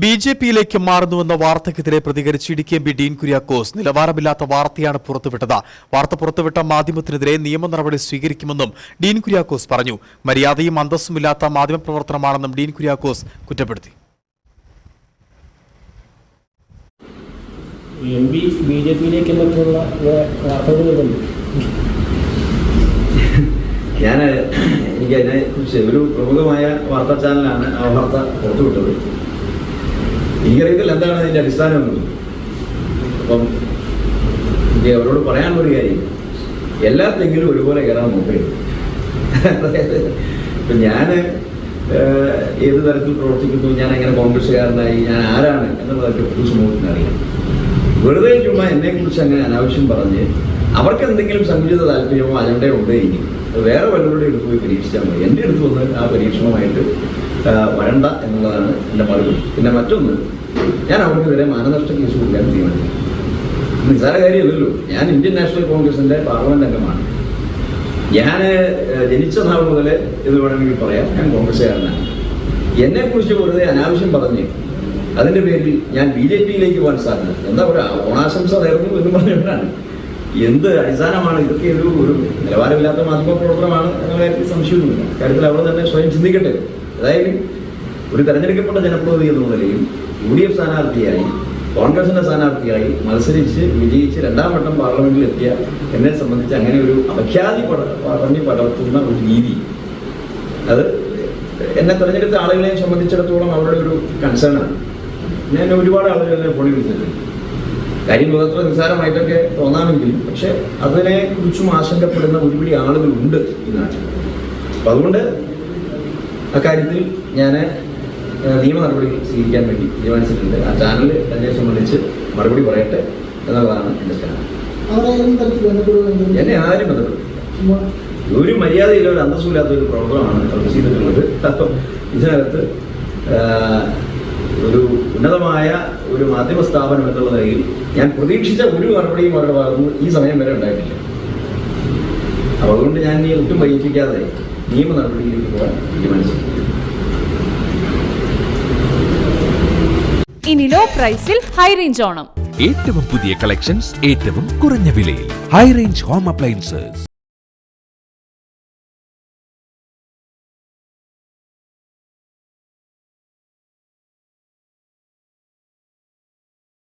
B J പിയിലേക്ക് മാറുന്നുവെന്ന വാർത്തയ്ക്കെതിരെ പ്രതികരിച്ച് ഇടുക്കി എം പി ഡീൻ കുര്യാക്കോസ് നിലവാരമില്ലാത്ത വാർത്തയാണ് പുറത്തുവിട്ടത്. വാർത്ത പുറത്തുവിട്ട മാധ്യമത്തിനെതിരെ നിയമ നടപടി സ്വീകരിക്കുമെന്നും ഡീൻ കുര്യാക്കോസ് പറഞ്ഞു. മര്യാദയും അന്തസ്സുമില്ലാത്ത മാധ്യമപ്രവർത്തനമാണെന്നും ഡീൻ കുര്യാക്കോസ് കുറ്റപ്പെടുത്തി. എം പി ബി ജെ പിയിലേക്ക് എന്നൊക്കെയുള്ള വാർത്തകൾ വരുന്നുണ്ട് ഞാൻ എനിക്ക് അതിനെക്കുറിച്ച് ഒരു പ്രമുഖമായ വാർത്താ ചാനലാണ് ആ വാർത്ത പുറത്തുവിട്ടത്. എനിക്കറിയത്തില്ല എന്താണ് അതിന്റെ അടിസ്ഥാനം? അപ്പം എനിക്ക് അവരോട് പറയാൻ ഒരു കാര്യം. എല്ലാ തെങ്ങിലും ഒരുപോലെ കയറാൻ നോക്കരുത് അതായത് ഇപ്പം ഞാൻ ഏത് തരത്തിൽ പ്രവർത്തിക്കുന്നു ഞാൻ എങ്ങനെ കോൺഗ്രസ്സുകാരനായി ഞാൻ ആരാണ് എന്നുള്ളതൊക്കെ പൊതുസമൂഹത്തിന് അറിയാം. വെറുതെ ചുമ്മാ എന്നെക്കുറിച്ച് അങ്ങനെ അനാവശ്യം പറഞ്ഞ് അവർക്ക് എന്തെങ്കിലും സങ്കുചിത താല്പര്യമോ അജണ്ടയോ ഉണ്ടെങ്കിൽ വേറെ വല്ലവരുടെ അടുത്ത് പോയി പരീക്ഷിച്ചാൽ മതി. എന്റെ അടുത്ത് വന്ന് ആ പരീക്ഷണമായിട്ട് വരണ്ട എന്നുള്ളതാണ് എന്റെ മറുപടി പിന്നെ മറ്റൊന്ന് ഞാൻ അവർക്കെതിരെ മാനനഷ്ട കേസ് കൊടുക്കാൻ തീരുമാനിച്ചു. നിസ്സാര കാര്യമല്ലല്ലോ. ഞാൻ ഇന്ത്യൻ നാഷണൽ കോൺഗ്രസിന്റെ പാർലമെന്റ് അംഗമാണ്. ഞാൻ ജനിച്ച നാൾ മുതൽ ഇത് വേണമെങ്കിൽ പറയാം. ഞാൻ കോൺഗ്രസ്സുകാരനാണ്. എന്നെക്കുറിച്ച് വെറുതെ അനാവശ്യം പറഞ്ഞ് അതിന്റെ പേരിൽ ഞാൻ ബി ജെ പിയിലേക്ക് പോകാൻ സാധ്യത എന്താ പറയുക ഓണാശംസ നേർന്നു എന്ന് പറഞ്ഞുകൊണ്ടാണ് എന്ത് അടിസ്ഥാനമാണ്? ഇതൊക്കെ ഒരു ഒരു നിലവാരമില്ലാത്ത മാധ്യമ പ്രവർത്തനമാണ് എന്നുള്ള കാര്യത്തിൽ സംശയമൊന്നുമില്ല. കാര്യത്തിൽ അവിടെ തന്നെ സ്വയം ചിന്തിക്കട്ടെ. അതായത് ഒരു തെരഞ്ഞെടുക്കപ്പെട്ട ജനപ്രതിനിധി എന്ന നിലയിൽ യു ഡി എഫ് സ്ഥാനാർത്ഥിയായി കോൺഗ്രസിന്റെ സ്ഥാനാർത്ഥിയായി മത്സരിച്ച് വിജയിച്ച് രണ്ടാം വട്ടം പാർലമെന്റിൽ എത്തിയ എന്നെ സംബന്ധിച്ച് അങ്ങനെ ഒരു അപഖ്യാതി പറഞ്ഞ് പടർത്തുന്ന ഒരു രീതി. അത് എന്നെ തെരഞ്ഞെടുത്ത ആളുകളെയും സംബന്ധിച്ചിടത്തോളം അവരുടെ ഒരു കൺസേണാണ് ഞാൻ ഒരുപാട് ആളുകളെ എന്നെ ഫോണിൽ വിളിച്ചിട്ടുണ്ട്. കാര്യം അത്ര നിസ്സാരമായിട്ടൊക്കെ തോന്നാമെങ്കിലും പക്ഷെ അതിനെ കുറിച്ചും ആശങ്കപ്പെടുന്ന ഒരുപിടി ആളുകളുണ്ട് ഈ നാട്ടിൽ. അപ്പം അതുകൊണ്ട് അക്കാര്യത്തിൽ ഞാൻ നിയമ നടപടി സ്വീകരിക്കാൻ വേണ്ടി തീരുമാനിച്ചിട്ടുണ്ട്. ആ ചാനൽ തന്നെ സംബന്ധിച്ച് മറുപടി പറയട്ടെ എന്നുള്ളതാണ് എന്റെ ചാനൽ എന്നെ ആരും ബന്ധപ്പെട്ടു ഒരു മര്യാദയില്ല ഒരു അന്തസ്സുമില്ലാത്ത ഒരു പ്രോഗ്രാമാണ് അവർ ചെയ്തിട്ടുള്ളത്. അപ്പം ഇതിനകത്ത് ഒരു ഉന്നതമായ ഒരു മാധ്യമ സ്ഥാപനം എന്നുള്ള നിലയിൽ ഞാൻ പ്രതീക്ഷിച്ച ഒരു മറുപടിയും അവരുടെ ഭാഗത്തുനിന്ന് ഈ സമയം വരെ ഉണ്ടായിട്ടില്ല. അപ്പോൾ അതുകൊണ്ട് ഞാൻ ഇനി ഒട്ടും വൈകിപ്പിക്കാതെ നിയമ നടപടിയിലേക്ക് പോകാൻ തീരുമാനിച്ചു ഇനി ലോ പ്രൈസിൽ ഹൈ റേഞ്ച് ഓണം. ഏറ്റവും പുതിയ കളക്ഷൻസ് ഏറ്റവും കുറഞ്ഞ വിലയിൽ. High range home appliances